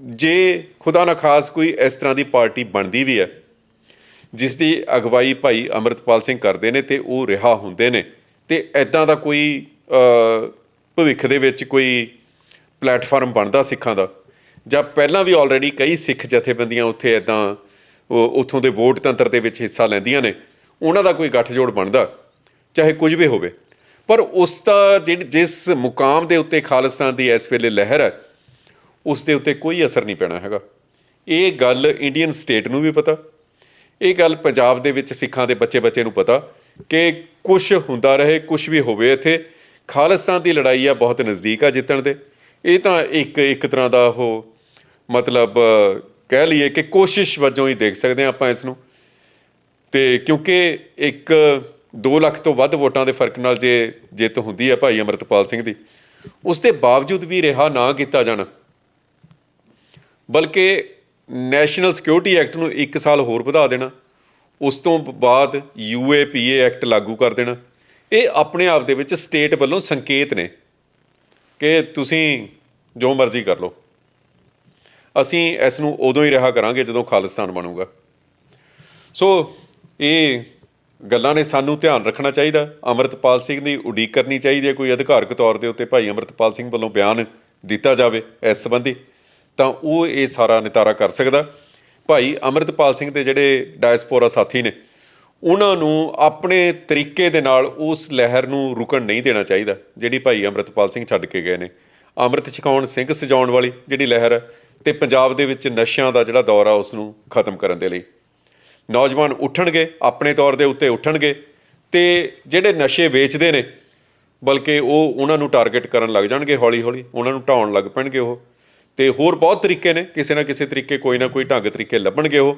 ਜੇ ਖੁਦਾ ਨਾ ਖਾਸ ਕੋਈ ਇਸ ਤਰ੍ਹਾਂ ਦੀ ਪਾਰਟੀ ਬਣਦੀ ਵੀ ਹੈ, ਜਿਸ ਦੀ ਅਗਵਾਈ ਭਾਈ ਅਮਰਤਪਾਲ ਸਿੰਘ ਕਰਦੇ ਨੇ ਤੇ ਉਹ ਰਿਹਾ ਹੁੰਦੇ ਨੇ, ਤੇ ਐਦਾਂ ਦਾ ਕੋਈ ਭਵਿੱਖ ਦੇ ਵਿੱਚ ਕੋਈ ਪਲੇਟਫਾਰਮ ਬਣਦਾ ਸਿੱਖਾਂ ਦਾ? ਜਾਂ ਪਹਿਲਾਂ ਵੀ ਆਲਰੇਡੀ ਕਈ ਸਿੱਖ ਜਥੇਬੰਦੀਆਂ ਉੱਥੇ ਐਦਾਂ ਉੱਥੋਂ ਦੇ ਵੋਟ ਤੰਤਰ ਦੇ ਵਿੱਚ ਹਿੱਸਾ ਲੈਂਦੀਆਂ ਨੇ, ਉਹਨਾਂ ਦਾ ਕੋਈ ਗੱਠਜੋੜ ਬਣਦਾ, ਚਾਹੇ ਕੁਝ ਵੀ ਹੋਵੇ? ਪਰ ਉਸ ਦਾ ਜਿਹੜੀ ਜਿਸ ਮੁਕਾਮ ਦੇ ਉੱਤੇ ਖਾਲਿਸਤਾਨ ਦੀ ਇਸ ਵੇਲੇ ਲਹਿਰ ਹੈ ਉਸ ਦੇ ਉੱਤੇ ਕੋਈ ਅਸਰ ਨਹੀਂ ਪੈਣਾ ਹੈਗਾ। ਇਹ ਗੱਲ ਇੰਡੀਅਨ ਸਟੇਟ ਨੂੰ ਵੀ ਪਤਾ। ਇਹ ਗੱਲ ਪੰਜਾਬ ਦੇ ਵਿੱਚ ਸਿੱਖਾਂ ਦੇ ਬੱਚੇ ਬੱਚੇ ਨੂੰ ਪਤਾ ਕਿ ਕੁਝ ਹੁੰਦਾ ਰਹੇ ਕੁਝ ਵੀ ਹੋਵੇ ਇੱਥੇ। ਖਾਲਿਸਤਾਨ ਦੀ ਲੜਾਈ ਆ, ਬਹੁਤ ਨਜ਼ਦੀਕ ਆ ਜਿੱਤਣ ਦੇ। ਇਹ ਤਾਂ ਇੱਕ ਇੱਕ ਤਰ੍ਹਾਂ ਦਾ ਉਹ ਮਤਲਬ ਕਹਿ ਲਈਏ ਕਿ ਕੋਸ਼ਿਸ਼ ਵਜੋਂ ਹੀ ਦੇਖ ਸਕਦੇ ਹਾਂ ਆਪਾਂ ਇਸ ਨੂੰ ਤੇ ਕਿਉਂਕਿ ਇੱਕ 2 ਲੱਖ ਤੋਂ ਵੱਧ ਵੋਟਾਂ ਦੇ ਫ਼ਰਕ ਨਾਲ ਜੇ ਜਿੱਤ ਹੁੰਦੀ ਹੈ ਭਾਈ ਅਮਰਤਪਾਲ ਸਿੰਘ ਦੀ, ਉਸ ਦੇ ਬਾਵਜੂਦ ਵੀ ਰਿਹਾ ਨਾ ਕੀਤਾ ਜਾਣਾ। ਬਲਕਿ ਨੈਸ਼ਨਲ ਸਿਕਿਉਰਿਟੀ ਐਕਟ ਨੂੰ 1 ਸਾਲ ਹੋਰ ਵਧਾ ਦੇਣਾ, ਉਸ ਤੋਂ ਬਾਅਦ ਯੂਏਪੀਏ ਐਕਟ ਲਾਗੂ ਕਰ ਦੇਣਾ। ਇਹ ਆਪਣੇ ਆਪ ਦੇ ਵਿੱਚ ਸਟੇਟ ਵੱਲੋਂ ਸੰਕੇਤ ਨੇ ਕਿ ਤੁਸੀਂ ਜੋ ਮਰਜ਼ੀ ਕਰ ਲਓ। ਅਸੀਂ ਇਸ ਨੂੰ ਉਦੋਂ ਹੀ ਰਿਹਾ ਕਰਾਂਗੇ ਜਦੋਂ ਖਾਲਿਸਤਾਨ ਬਣੂਗਾ। ਸੋ ਇਹ ਗੱਲਾਂ ਨੇ ਸਾਨੂੰ ਧਿਆਨ ਰੱਖਣਾ ਚਾਹੀਦਾ। ਅਮਰਤਪਾਲ ਸਿੰਘ ਦੀ ਉਡੀਕ ਕਰਨੀ ਚਾਹੀਦੀ ਹੈ। ਕੋਈ ਅਧਿਕਾਰਕ ਤੌਰ ਦੇ ਉੱਤੇ ਭਾਈ ਅਮਰਤਪਾਲ ਸਿੰਘ ਵੱਲੋਂ ਬਿਆਨ ਦਿੱਤਾ ਜਾਵੇ ਇਸ ਸੰਬੰਧੀ। ਤਾਂ ਉਹ ਇਹ ਸਾਰਾ ਨਿਤਾਰਾ ਕਰ ਸਕਦਾ। ਭਾਈ ਅਮਰਤਪਾਲ ਸਿੰਘ ਦੇ ਜਿਹੜੇ ਡਾਇਸਪੋਰਾ ਸਾਥੀ ਨੇ, ਉਹਨਾਂ ਨੂੰ ਆਪਣੇ ਤਰੀਕੇ ਦੇ ਨਾਲ ਉਸ ਲਹਿਰ ਨੂੰ ਰੁਕਣ ਨਹੀਂ ਦੇਣਾ ਚਾਹੀਦਾ, ਜਿਹੜੀ ਭਾਈ ਅਮਰਤਪਾਲ ਸਿੰਘ ਛੱਡ ਕੇ ਗਏ ਨੇ। ਅੰਮ੍ਰਿਤ ਛਕਾਉਣ, ਸਿੰਘ ਸਜਾਉਣ ਵਾਲੀ ਜਿਹੜੀ ਲਹਿਰ ਹੈ ਤੇ ਪੰਜਾਬ ਦੇ ਵਿੱਚ ਨਸ਼ਿਆਂ ਦਾ ਜਿਹੜਾ ਦੌਰ ਆ ਉਸ ਨੂੰ ਖਤਮ ਕਰਨ ਦੇ ਲਈ। ਨੌਜਵਾਨ ਉੱਠਣਗੇ, ਆਪਣੇ ਤੌਰ ਦੇ ਉੱਤੇ ਉੱਠਣਗੇ ਤੇ ਜਿਹੜੇ ਨਸ਼ੇ ਵੇਚਦੇ ਨੇ, ਬਲਕਿ ਉਹ ਉਹਨਾਂ ਨੂੰ ਟਾਰਗੇਟ ਕਰਨ ਲੱਗ ਜਾਣਗੇ ਹੌਲੀ ਹੌਲੀ ਉਹਨਾਂ ਨੂੰ ਢਾਉਣ ਲੱਗ ਪੈਣਗੇ ਉਹ। ਅਤੇ ਹੋਰ ਬਹੁਤ ਤਰੀਕੇ ਨੇ, ਕਿਸੇ ਨਾ ਕਿਸੇ ਤਰੀਕੇ ਕੋਈ ਨਾ ਕੋਈ ਢੰਗ ਤਰੀਕੇ ਲੱਭਣਗੇ ਉਹ।